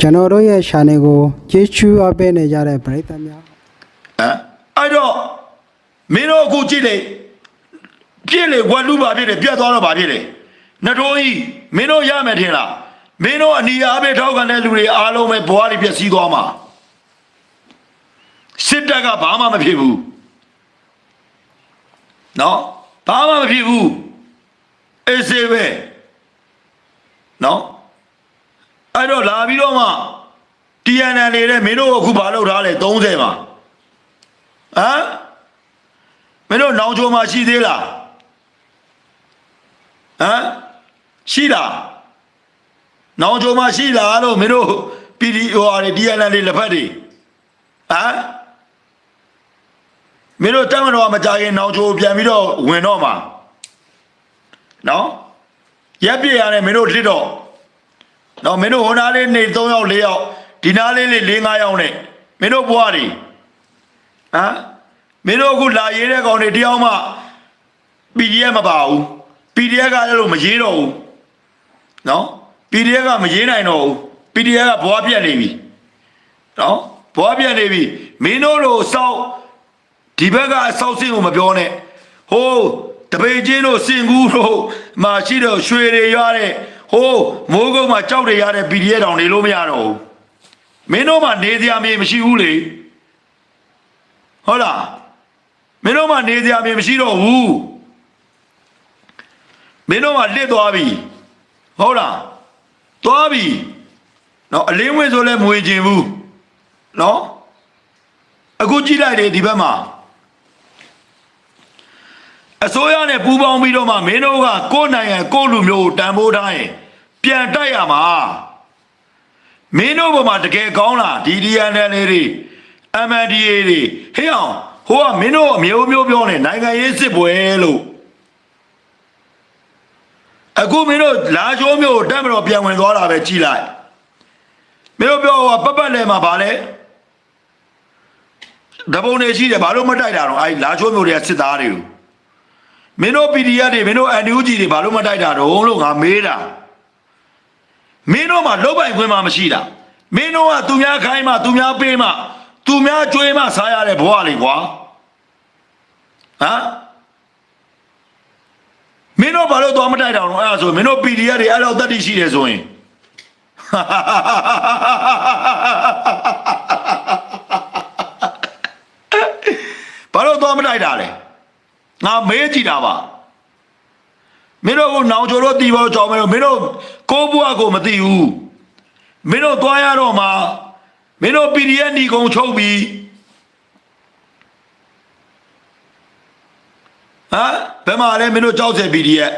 ကျွန်တော်တို့ရဲ့ channel ကိုကျေးဇူးအပ်ပေးနေကြတဲ့ပရိသတ်များဟမ်အဲ့တော့မင်းတို့အခုကြည့်လေပြည့်လေဝက်လူပါဖြစ်တယ်ပြတ်သွားတော့ပါဖြစ်တယ်နှထိုးကြီးမင်းတို့ရမယ်ထင်လားမင်းတို့အနီအားပဲထောက်ခံတဲ့လူတွေအားလုံးပဲဘဝတွေပြည့်စည်သွားမှာစစ်တပ်ကဘာမှမဖြစ်ဘူးနော်ဘာမှမဖြစ်ဘူးအေးစေပဲနော် အဲ့တော့လာပြီးတော့မှ TNL နေတဲ့မင်းတို့အခုဘာလုပ်ထားလဲ30မှာဟမ်မင်းတို့နောင်ချိုမှာရှိသေးလားဟမ်ရှိလားနောင်ချိုမှာရှိလားလို့မင်းတို့ PD ဟိုဟာတွေ TNL တွေလက်ဖက်တွေဟမ်မင်းတို့တက်မတော်မကြရင်နောင်ချိုပြန်ပြီးတော့ဝင်တော့မှာနော်ရက်ပြည့်ရတယ်မင်းတို့လစ်တော့ နော်မင်းတို့ဟိုနားလေးနေ3ယောက်4ယောက်ဒီနားလေးလေး4 5ယောက်နဲ့မင်းတို့ဘွားတွေဟမ်မင်းတို့အခုလာရေးတဲ့ကောင်တွေတယောက်မှ PDF မပါဘူး PDF ကလည်းလို့မရေးတော့ဘူးနော် PDF ကမရေးနိုင်တော့ဘူး PDF ကဘွားပြက်နေပြီနော်ဘွားပြက်နေပြီမင်းတို့လိုစောက်ဒီဘက်ကအဆောက်စင်းကိုမပြောနဲ့ဟိုးတပေချင်းတို့စင်ကူးတို့မာရှိတော့ရွှေတွေရတဲ့ ဟိုးမိုးကုတ်မှာကြောက်တွေရတဲ့ PDF တောင်နေလို့မရတော့ဘူးမင်းတို့မှနေစရာမြေမရှိဘူးလေဟုတ်လားမင်းတို့မှနေစရာမြေမရှိတော့ဘူးမင်းတို့မှလစ်သွားပြီဟုတ်လားသွားပြီနော်အလင်းဝင်ဆိုလဲမွေကျင်ဘူးနော်အခုကြည့်လိုက်လေဒီဘက်မှာအစိုးရနဲ့ပူးပေါင်းပြီးတော့မှမင်းတို့ကကိုယ်နိုင်ငံကိုယ့်လူမျိုးကိုတန်ဖိုးထားရင် ပြန်တိုက်ရမှာမင်းတို့ဘုံမှာတကယ်ကောင်းလား DDNL တွေ MNDA တွေဟေ့အောင်ဟိုကမင်းတို့အမျိုးမျိုးပြောနေနိုင်ငံရေးစစ်ပွဲလို့အခုမင်းတို့လာချိုးမျိုးကိုတက်မတော်ပြန်ဝင်သွားတာပဲကြည်လိုက်မင်းတို့ပြောဟိုကပတ်ပတ်လဲမှာဗာလဲဓပုံနေရှိတယ်ဘာလို့မတိုက်တာတော့အဲလာချိုးမျိုးတွေကစစ်သားတွေကိုမင်းတို့ PDF တွေမင်းတို့ NUG တွေဘာလို့မတိုက်တာတော့လို့ငါမေးတာ မင်းတို့မှလုတ်ပိုင်ခွင့်မှမရှိတာမင်းတို့ကသူများခိုင်းမှသူများပေးမှသူများကြွေးမှစားရတဲ့ဘဝလေကွာဟမ်မင်းတို့ဘာလို့သွားမတိုက်တာတော့အဲ့ဒါဆိုမင်းတို့ PDF တွေအဲ့လောက်တတ်သိရှိတယ်ဆိုရင်ဘာလို့သွားမတိုက်တာလဲငါမေးကြည့်တာပါ မင်းတို့ကနောင်ချိုတို့တီးပေါ်ကြောင်းမင်းတို့မင်းတို့ကိုဘွားကိုမသိဘူးမင်းတို့သွားရတော့မှာမင်းတို့ PDF ညီကုံချုပ်ပြီးဟမ်ဘယ်မှာလဲမင်းတို့ကြောက်စဲ PDF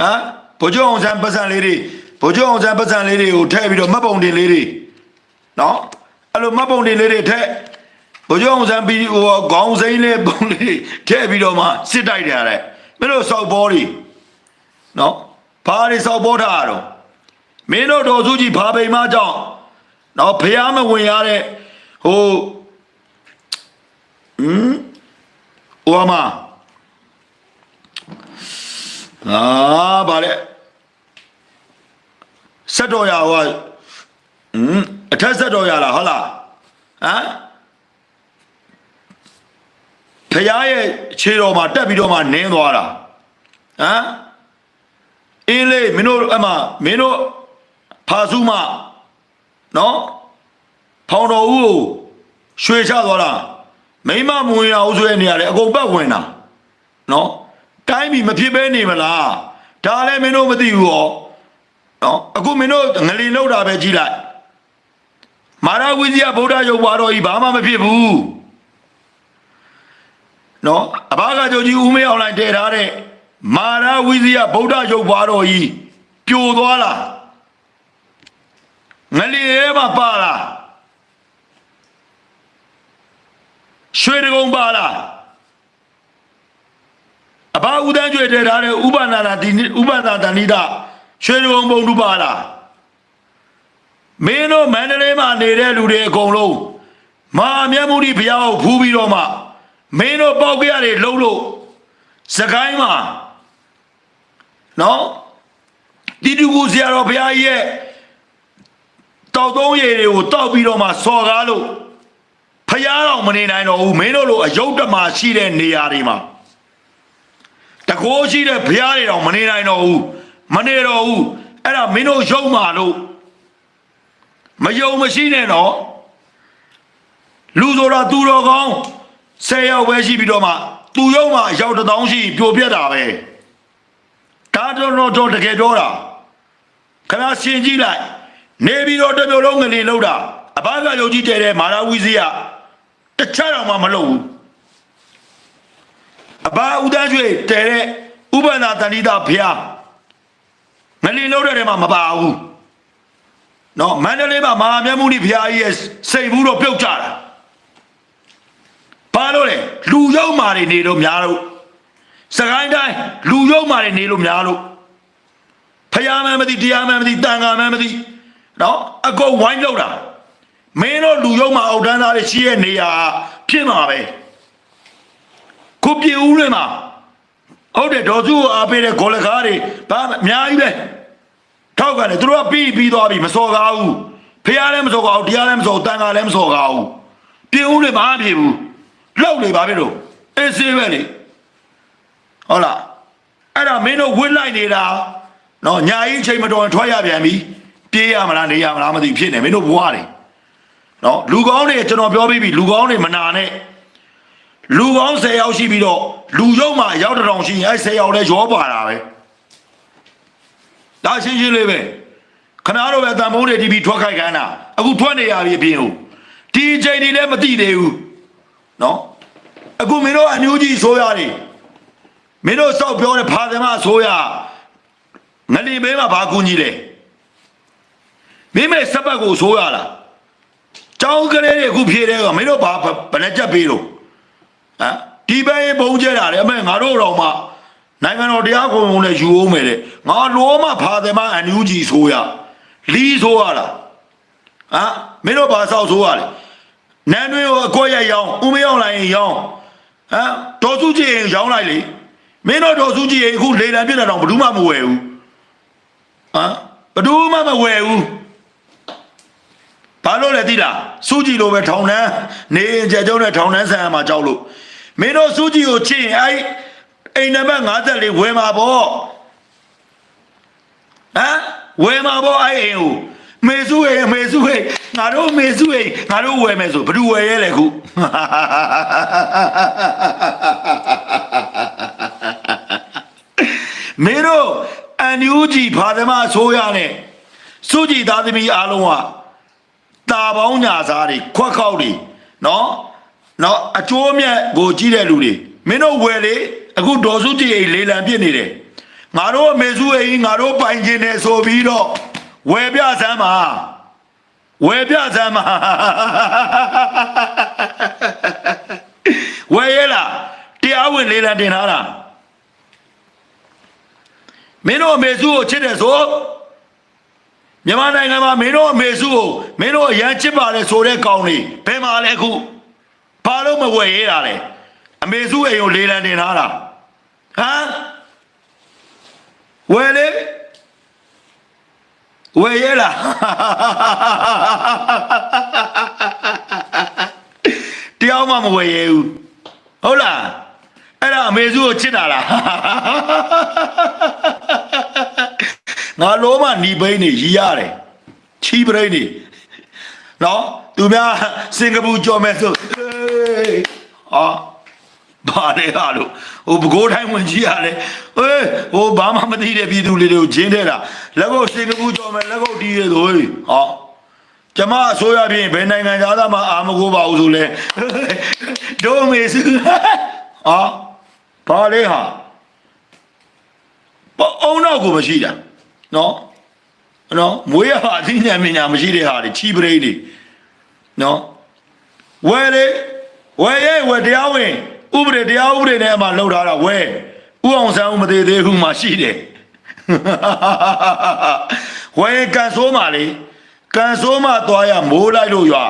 ဟမ်ဗိုလ်ချုပ်အောင်ဆန်းပတ်စံလေးတွေဗိုလ်ချုပ်အောင်ဆန်းပတ်စံလေးတွေကိုထည့်ပြီးတော့မှတ်ပုံတင်လေးတွေနော်အဲ့လိုမှတ်ပုံတင်လေးတွေထည့်ဗိုလ်ချုပ်အောင်ဆန်းပြီးဟိုခေါင်းစိမ်းလေးပုံလေးထည့်ပြီးတော့မှစစ်တိုက်တယ်တဲ့ မင်းတို့စောက်ဘောတွေနော်ဘာတွေစောက်ဘောထားရတော့မင်းတို့တော်စုကြီးဘာပိန်မကြောင့်နော်ဖះမဝင်ရတဲ့ဟိုဟမ်ဟိုအမအာဗါလေဆက်တော်ရဟောဟမ်အထက်ဆက်တော်ရလားဟုတ်လားဟမ် ဖះရဲ့ခြေတော်မှာတက်ပြီးတော့မှနင်းသွားတာဟမ်အင်းလေမင်းတို့အမမင်းတို့ဖာစုမနော်ဖောင်တော်ဦးကိုရွှေချသွားတာမိမမဝင်အောင်ဆိုတဲ့နေရာလေအကုန်ပတ်ဝင်တာနော်တိုင်းပြည်မဖြစ်ဘဲနေမလားဒါလည်းမင်းတို့မသိဘူးဟောနော်အခုမင်းတို့ငလီလောက်တာပဲကြီးလိုက်မာရဝိဇ္ဇာဗုဒ္ဓရုပ်ဘွားတော်ကြီးဘာမှမဖြစ်ဘူး နော်အဘာကကြုံကြီးဦးမေအောင်လိုက်တည်ထားတဲ့မာရဝိဇ္ဇာဗုဒ္ဓရုပ်ဘွားတော်ကြီးပြိုသွားလားငလီရဲမှာပါလားရွှေတကုံပါလားအဘာဥဒန်းကျွေတည်ထားတဲ့ဥပနာနာဒီဥပနာတဏိတရွှေတကုံပုံတူပါလားမင်းတို့မန္တလေးမှာနေတဲ့လူတွေအကုန်လုံးမာမြတ်မှုဒီဘုရားကိုဖူးပြီးတော့မှ မင်းတို့ပေါက်ကြရတယ်လှုပ်လို့စကိုင်းမှာနော်တိတူကူဆရာတော်ဘုရားကြီးရဲ့တောက်သုံးရည်တွေကိုတောက်ပြီးတော့မှစော်ကားလို့ဖျားတော်မနေနိုင်တော့ဘူးမင်းတို့လိုအယုတ်တမာရှိတဲ့နေရာတွေမှာတကိုးရှိတဲ့ဖျားတွေတော့မနေနိုင်တော့ဘူးမနေတော့ဘူးအဲ့ဒါမင်းတို့ယုံမာလို့မယုံမရှိနဲ့တော့လူဆိုတာသူတော်ကောင်း ၁၀ယောက်ပဲရှိပြီးတော့မှသူယုံမှာအယောက်တစ်သောင်းရှိပြိုပြက်တာပဲဒါတော့တော့တော့တကယ်ပြောတာခဏရှင်းကြည့်လိုက်နေပြီးတော့တစ်မျိုးလုံးငလင်လောက်တာအဘကယုံကြည်တဲ့တဲ့မာရဝီစီကတစ်ချက်တော့မှမလုပ်ဘူးအဘဦးတန်းကျွေတဲ့တဲ့ဥပနာတဏိတာဖျားငလင်လောက်တဲ့ထဲမှာမပါဘူးနော်မန္တလေးမှာမဟာမြတ်မုနိဖျားကြီးရဲ့စိတ်ဘူးတော့ပြုတ်ကြတာ ဘာလို့လဲလူယုံမာတွေနေလို့များလို့စကိုင်းတိုင်းလူယုံမာတွေနေလို့များလို့ဖယားမှန်းမသိတရားမှန်းမသိတန်ခါမှန်းမသိနော်အကုန်ဝိုင်းလောက်တာမင်းတို့လူယုံမှာအောက်တန်းသားတွေရှိရဲ့နေရာဖြစ်မှာပဲခုပြေဦးတွေမှာဟုတ်တယ်ဒေါ်စုကိုအားပေးတဲ့ဂေါ်လကားတွေဘာမှအများကြီးပဲထောက်ကန်တယ်သူတို့ကပြီးပြီးသွားပြီမစော်ကားဘူးဖယားလည်းမစော်ကားဘူးတရားလည်းမစော်တန်ခါလည်းမစော်ကားဘူးပြေဦးတွေမအားပြေဘူး လောက်လေပါပဲတို့အေးစေးပဲလေဟုတ်လားအဲ့ဒါမင်းတို့ဝစ်လိုက်နေတာနော်ညာကြီးအချိန်မတော်ရင်ထွက်ရပြန်ပြီပြေးရမလားနေရမလားမသိဖြစ်နေမင်းတို့ဘွားတယ်နော်လူကောင်းတွေကျွန်တော်ပြောပြီးပြီလူကောင်းတွေမနာနဲ့လူကောင်း10ယောက်ရှိပြီးတော့လူရုံမှာရောက်တစ်ထောင်ရှိရင်အဲ10ယောက်လဲရောပါတာပဲဒါရှင်းရှင်းလေးပဲခဏတော့ပဲတန်ဖိုးတွေတီးပြီးထွက်ခိုက်ခန်းတာအခုထွက်နေရပြီအပြင်ကိုဒီအချိန်ဒီလည်းမသိသေးဘူး နော်အခုမင်းတို့အမျိုးကြီးဆိုရတယ်မင်းတို့စောက်ပြောတဲ့ဖာသမအဆိုရငလီဘေးမှာဘာကူညီလဲမိမေစပတ်ကိုဆိုးရလားကြောင်းကလေးတွေအခုဖြေတဲ့ကမင်းတို့ဘာဘယ်နဲ့ကြက်ပေးလို့ဟမ်ဒီဘဲဘုံကျဲတာလေအမေငါတို့တော့မှနိုင်ငံတော်တရားခုံုံနဲ့ယူအောင်မယ်တဲ့ငါလိုမှဖာတယ်မအန်ယူဂျီဆိုးရလီဆိုးရလားဟမ်မင်းတို့ဘာဆောက်ဆိုးရလဲ နန်းတွင်းကိုအကွက်ရိုက်ရောင်းဦးမရောက်လိုက်ရင်ရောင်းဟမ်ဒေါ်စုကြည့်ရင်ရောင်းလိုက်လေမင်းတို့ဒေါ်စုကြည့်ရင်အခုလေလံပြစ်တာတော့ဘယ်သူမှမဝယ်ဘူးဟမ်ဘယ်သူမှမဝယ်ဘူးဘာလို့လဲသိလားစူးကြည့်လို့ပဲထောင်နှန်းနေရင်ကြကြုံနဲ့ထောင်နှန်းဆန်ရမှာကြောက်လို့မင်းတို့စူးကြည့်ကိုချစ်ရင်အဲ့အိမ်နံပါတ်54ဝယ်မှာပေါ့ဟမ်ဝယ်မှာပေါ့အဲ့အိမ်ကို မေစုအိမ်မေစုအိမ်ငါတို့မေစုအိမ်ငါတို့ဝယ်မယ်ဆိုဘယ်သူဝယ်ရဲလဲခုမင်းတို့အန်ယူဂျီဖာသမအစိုးရနဲ့စုကြည်သားသမီးအားလုံးကတာပေါင်းညာစားတွေခွက်ခောက်တွေနော်နော်အကျိုးမြတ်ကိုကြည့်တဲ့လူတွေမင်းတို့ဝယ်လေအခုဒေါ်စုကြည်အိမ်လေးလံပြစ်နေတယ်ငါတို့အမေစုအိမ်ငါတို့ပိုင်ခြင်းနဲ့ဆိုပြီးတော့ ဝယ်ပြစမ်းပါဝယ်ပြစမ်းပါဝယ်ရလားတရားဝင်လေးလံတင်ထားတာမင်းတို့အမေစုကိုချစ်တယ်ဆိုမြန်မာနိုင်ငံမှာမင်းတို့အမေစုကိုမင်းတို့အရန်ချစ်ပါလေဆိုတဲ့ကောင်းလေးဘယ်မှာလဲအခုဘာလို့မဝယ်ရတာလဲအမေစုအိမ်ကိုလေးလံတင်ထားတာဟမ်ဝယ်လေ ဝယ်ရလားတရားမှမဝယ်ရဘူးဟုတ်လားအဲ့ဒါအမေစုကိုချစ်တာလားငါလုံးမหนีဘိန်းနေရီရတယ်ချီးပရိန်းနေနော်သူများစင်ကာပူကြော်မယ်ဆိုဟေး ဟာဘာလဲဟာလို့ဟိုဘကိုးတိုင်းဝင်ကြီးရတယ်ဟေးဟိုဘာမှမသိတဲ့ပြည်သူလေးတွေကိုဂျင်းထဲတာလက်ကုပ်စင်ကာပူကြော်မယ်လက်ကုပ်တီးရဆိုဟေးဟောကျမအစိုးရဖြင့်ဘယ်နိုင်ငံသားမှအာမကိုပါဘူးဆိုလဲဒိုမေစုဟာဘာလဲဟာပေါ့အုံတော့ကိုမရှိတာနော်နော်မွေးရပါအသိဉာဏ်ပညာမရှိတဲ့ဟာတွေချီပရိတ်တွေနော်ဝယ်လေဝယ်ရဲဝယ်တရားဝင် ဥပဒေတရားဥပဒေနဲ့အမှလှုပ်ထားတာဝယ်ဥအောင်ဆန်းဦးမသေးသေးဘူးမှရှိတယ်ဝယ်ကန်ဆိုးမှလေကန်ဆိုးမှသွားရမိုးလိုက်လို့ရွာ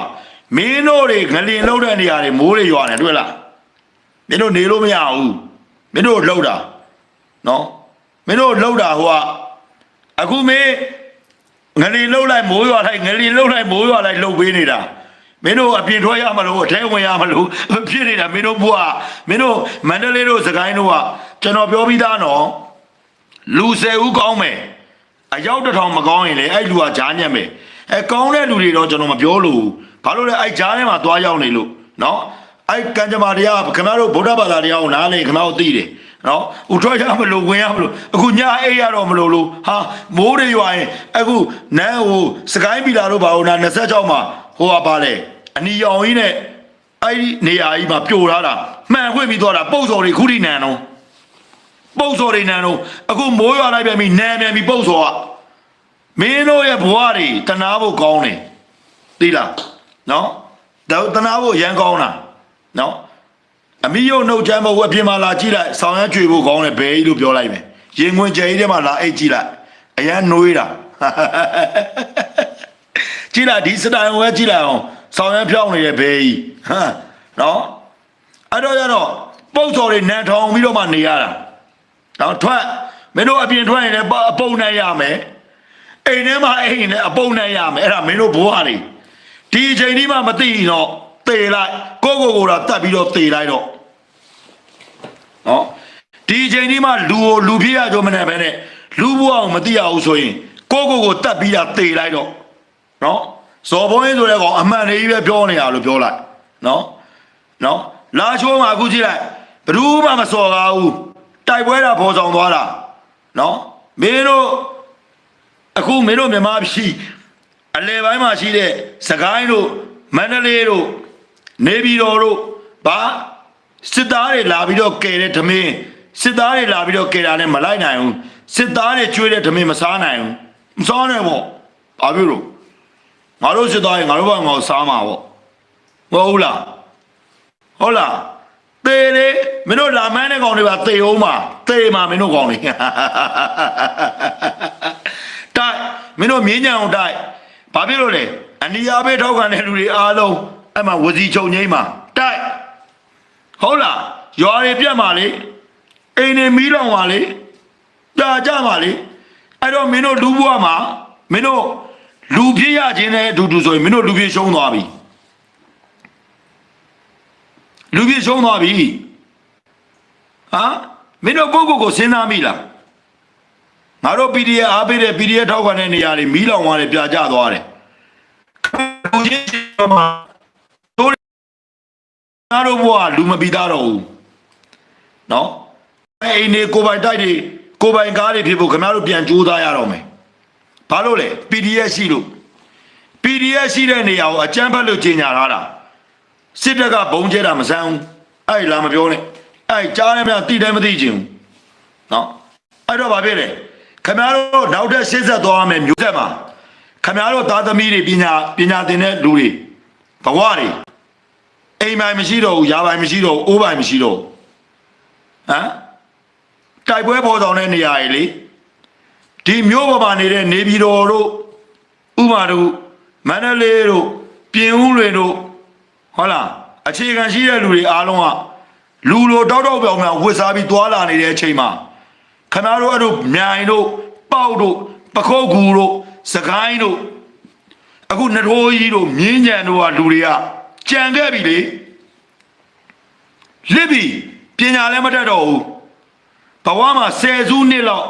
မင်းတို့တွေငလင်လှုပ်တဲ့နေရာတွေမိုးတွေရွာနေတွေ့လားမင်းတို့နေလို့မရဘူးမင်းတို့လှုပ်တာနော်မင်းတို့လှုပ်တာဟိုကအခုမင်းငလီလှုပ်လိုက်မိုးရွာလိုက်ငလီလှုပ်လိုက်မိုးရွာလိုက်လှုပ်ပေးနေတာ မင်းတို့အပြင်ထွက်ရမလို့အထဲဝင်ရမလို့ဖြစ်နေတာမင်းတို့ဘွားမင်းတို့မန္တလေးတို့စကိုင်းတို့ကကျွန်တော်ပြောပြီးသားနော်လူ၁၀ဦးကောင်းမယ်အယောက်တစ်ထောင်မကောင်းရင်လေအဲ့လူကဂျားညက်မယ်အဲကောင်းတဲ့လူတွေတော့ကျွန်တော်မပြောလို့ဘာလို့လဲအဲ့ဂျားထဲမှာသွားရောက်နေလို့နော်အဲ့ကံကြမ္မာတရားခင်ဗျားတို့ဗုဒ္ဓဘာသာတရားကိုနားလေခင်ဗျားတို့သိတယ်နော်ဥထွက်ရမလို့ဝင်ရမလို့အခုညအိပ်ရတော့မလို့လို့ဟာမိုးတွေရွာရင်အခုနန်းဟိုစကိုင်းပီလာတို့ဘာလို့နာ26မှာဟိုကပါလေ အနီရောင်ကြီးနဲ့အဲ့ဒီနေရာကြီးမှာပြိုထားတာမှန်ခွင့်ပြီးသွားတာပုတ်စော်တွေခုထိနန်တော့ပုတ်စော်တွေနန်တော့အခုမိုးရွာလိုက်ပြန်ပြီနန်ပြန်ပြီပုတ်စော်ကမင်းတို့ရဲ့ဘဝတွေတနာဖို့ကောင်းတယ်သိလားနော်ဒါတနာဖို့ရန်ကောင်းတာနော်အမိရုပ်နှုတ်ချမ်းမဟုတ်ဘူးအပြင်မှာလာကြည့်လိုက်ဆောင်းရမ်းကြွေဖို့ကောင်းတယ်ဘယ်ကြီးလို့ပြောလိုက်မယ်ရင်ခွင်ကျဲကြီးထဲမှာလာအိတ်ကြည့်လိုက်အရန်နှွေးတာကြည့်လိုက်ဒီစတိုင်ဝဲကြည့်လိုက်အောင် ဆောင်းရမ်းဖြောင်းနေတဲ့ဘယ်ကြီးဟမ်နော်အဲ့တော့ရတော့ပုတ်စော်တွေနန်ထောင်ပြီးတော့မှနေရတာတော့ထွက်မင်းတို့အပြင်ထွက်ရင်လည်းအပုံနဲ့ရမယ်အိမ်ထဲမှာအိမ်နဲ့အပုံနဲ့ရမယ်အဲ့ဒါမင်းတို့ဘဝတွေဒီအချိန်ကြီးမှမသိရင်တော့သေလိုက်ကိုယ့်ကိုယ်ကိုယ်တော့တတ်ပြီးတော့သေလိုက်တော့နော်ဒီအချိန်ဒီမှာလူကိုလူပြည့်ရကြမနဲ့ပဲနဲ့လူဘဝအောင်မသိရဘူးဆိုရင်ကိုယ့်ကိုယ်ကိုတတ်ပြီးတာတေလိုက်တော့နော် ဇော်ဘုန်းကြီးဆိုတဲ့ကောင်အမှန်တည်းပဲပြောနေရလို့ပြောလိုက်နော်နော်လာချိုးမှာအခုကြည့်လိုက်ဘယ်သူမှမစော်ကားဘူးတိုက်ပွဲတာပေါ်ဆောင်သွားတာနော်မင်းတို့အခုမင်းတို့မြန်မာပြည်အလဲပိုင်းမှာရှိတဲ့စကိုင်းတို့မန္တလေးတို့နေပြည်တော်တို့ဗာစစ်သားတွေလာပြီးတော့ကယ်တဲ့ဓမင်းစစ်သားတွေလာပြီးတော့ကယ်တာလည်းမလိုက်နိုင်ဘူးစစ်သားတွေကျွေးတဲ့ဓမင်းမစားနိုင်ဘူးမစားနိုင်ပေါ့ဘာဖြစ်လို့ ငါတို့စစ်သားတွေငါတို့ဘာငါစားမှာပေါ့မဟုတ်လားဟုတ်လားတေလေမင်းတို့လာမန်းတဲ့ကောင်တွေပါတေအောင်ပါတေမှာမင်းတို့ကောင်တွေတိုက်မင်းတို့မြင်းညံအောင်တိုက်ဘာဖြစ်လို့လဲအနီယာဘေးထောက်ခံတဲ့လူတွေအားလုံးအဲ့မှာဝစီချုပ်ငိမ့်မှာတိုက်ဟုတ်လားရွာတွေပြတ်มาလေအိမ်တွေမီးလောင်ပါလေတာကြပါလေအဲ့တော့မင်းတို့လူဘွားမှာမင်းတို့ လူဖြစ်ရခြင်းနဲ့အတူတူဆိုရင်မင်းတို့လူဖြစ်ရှုံးသွားပြီလူဖြစ်ရှုံးသွားပြီဟာမင်းတို့ကိုယ့်ကိုယ်ကိုစဉ်းစားမိလားငါတို့ PDF အားပေးတဲ့ PDF ထောက်ခံတဲ့နေရာတွေမီးလောင်သွားတယ်ပြာကျသွားတယ်လူချင်းမှာတို့ငါတို့ဘဝလူမပြီးသားတော့ဘူးနော်အဲ့အိမ်နေကိုပိုင်တိုက်တွေကိုပိုင်ကားတွေဖြစ်ဖို့ခင်ဗျားတို့ပြန်ကြိုးစားရတော့မယ် ဘာလို့လဲ PDF ရှိလို့ PDF ရှိတဲ့နေရာကိုအကြမ်းဖက်လို့ကြီးညာထားတာစစ်တပ်ကဘုံကျဲတာမဆန်းဘူးအဲ့လာမပြောနဲ့အဲ့ကြားနေပြန်တိတိုင်းမသိချင်ဘူးနော်အဲ့တော့ဘာဖြစ်လဲခင်ဗျားတို့နောက်ထပ်ရှေ့ဆက်သွားမယ်မျိုးဆက်မှာခင်ဗျားတို့သားသမီးတွေပညာပညာသင်တဲ့လူတွေဘဝတွေအိမ်ပိုင်မရှိတော့ဘူးယာပိုင်မရှိတော့ဘူးအိုးပိုင်မရှိတော့ဘူးဟမ်တိုက်ပွဲပေါ်ဆောင်တဲ့နေရာကြီးလေ ဒီမျိုးပေါ်မှာနေတဲ့နေပြည်တော်တို့ဥမာတို့မန္တလေးတို့ပြင်ဦးလွင်တို့ဟုတ်လားအခြေခံရှိတဲ့လူတွေအားလုံးကလူလိုတောက်တောက်ပြောင်ပြောင်ဝစ်စားပြီးသွားလာနေတဲ့အချိန်မှာခဏတို့အဲ့တို့မြိုင်တို့ပေါက်တို့ပခုတ်ကူတို့စကိုင်းတို့အခုနထိုးကြီးတို့မြင်းကြံတို့ကလူတွေကကြံခဲ့ပြီလေလစ်ပြီပညာလည်းမတတ်တော့ဘူးဘဝမှာဆယ်စုနှစ်လောက်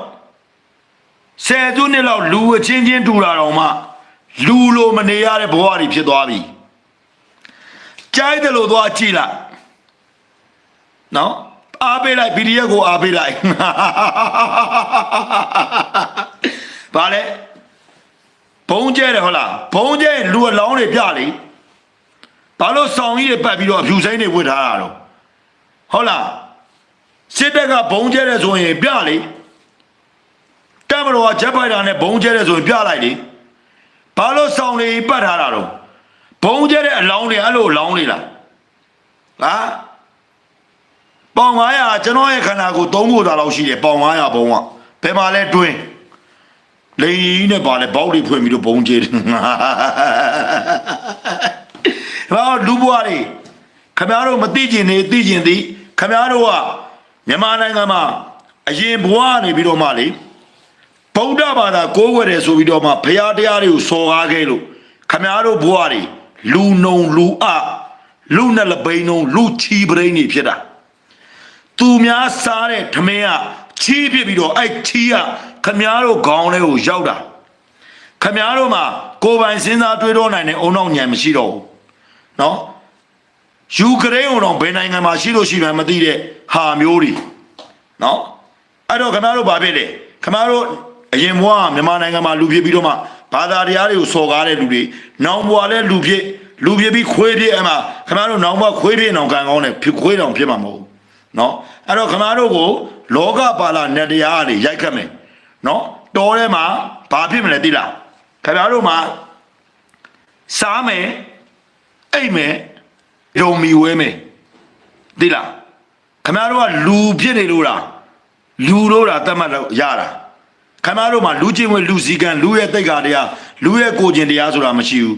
ဆယ်စုနှစ်လောက်လူအချင်းချင်းတူတာတော့မှလူလိုမနေရတဲ့ဘဝတွေဖြစ်သွားပြီကြိုက်တယ်လို့သွားကြည့်လိုက်နော်အားပေးလိုက် PDF ကိုအားပေးလိုက်ဘာလဲဘုံကျဲတယ်ဟုတ်လားဘုံကျဲလူအလောင်းတွေပြလေဘာလို့ဆောင်ကြီးတွေပတ်ပြီးတော့အဖြူဆိုင်တွေဝတ်ထားတာတော့ဟုတ်လားစစ်တပ်ကဘုံကျဲတယ်ဆိုရင်ပြလေ တပ်မတော်ကဂျက်ဖိုက်တာနဲ့ဘုံကျဲတယ်ဆိုရင်ပြလိုက်လေဘာလို့ဆောင်တွေပတ်ထားတာတော့ဘုံကျဲတဲ့အလောင်းတွေအဲ့လိုလောင်းလေလားဟာပေါင်900ကျွန်တော်ရဲ့ခန္ဓာကိုယ်3ခုသာလောက်ရှိတယ်ပေါင်900ဘုံကဘယ်မှာလဲတွင်းလိန်ကြီးနဲ့ပါလဲဘောက်တွေဖွင့်ပြီးတော့ဘုံကျဲတယ်ဟောလူဘွားတွေခမရတို့မသိကျင်နေသိကျင်သည်ခမရတို့ကမြန်မာနိုင်ငံမှာအရင်ဘွားနေပြီးတော့မှလေ ဗုဒ္ဓဘာသာကိုးကွယ်တယ်ဆိုပြီးတော့မှဘုရားတရားတွေကိုစော်ကားခဲ့လို့ခမည်းတော်ဘွားတွေလူနုံလူအလူနဲ့လပိန်နုံလူချီပရိန်တွေဖြစ်တာသူများစားတဲ့ထမင်းကချီးဖြစ်ပြီးတော့အဲ့ချီးကခမည်းတော်ခေါင်းထဲကိုရောက်တာခမည်းတော်မှာကိုယ်ပိုင်စဉ်းစားတွေးတော့နိုင်တဲ့အုံနောက်ညံမရှိတော့ဘူးနော်ယူကရိန်းကတော့ဘယ်နိုင်ငံမှာရှိလို့ရှိမှန်းမသိတဲ့ဟာမျိုးတွေနော်အဲ့တော့ခမည်းတော်ဘာဖြစ်လဲခမည်းတော် အရင်ဘဝကမြန်မာနိုင်ငံမှာလူဖြစ်ပြီးတော့မှဘာသာတရားတွေကိုစော်ကားတဲ့လူတွေနောင်ဘဝလည်းလူဖြစ်လူဖြစ်ပြီးခွေးဖြစ်အမှခမည်းတော်နောင်ဘဝခွေးဖြစ်နောင်ကံကောင်းတယ်ဖြစ်ခွေးတောင်ဖြစ်မှာမဟုတ်ဘူးနော်အဲ့တော့ခမည်းတော်ကိုလောကပါလာနတ်တရားတွေရိုက်ခတ်မယ်နော်တော်ထဲမှာဘာဖြစ်မလဲသိလားခမည်းတော်မှာစားမယ်အိတ်မယ်ရုံမီဝဲမယ်သိလားခမည်းတော်ကလူဖြစ်နေလို့လားလူလို့တာတတ်မှတ်လို့ရတာ ခမည်းတော်မှာလူချင်းဝင်လူစည်းကံလူရဲ့တိတ်္ခာတရားလူရဲ့ကိုကျင်တရားဆိုတာမရှိဘူး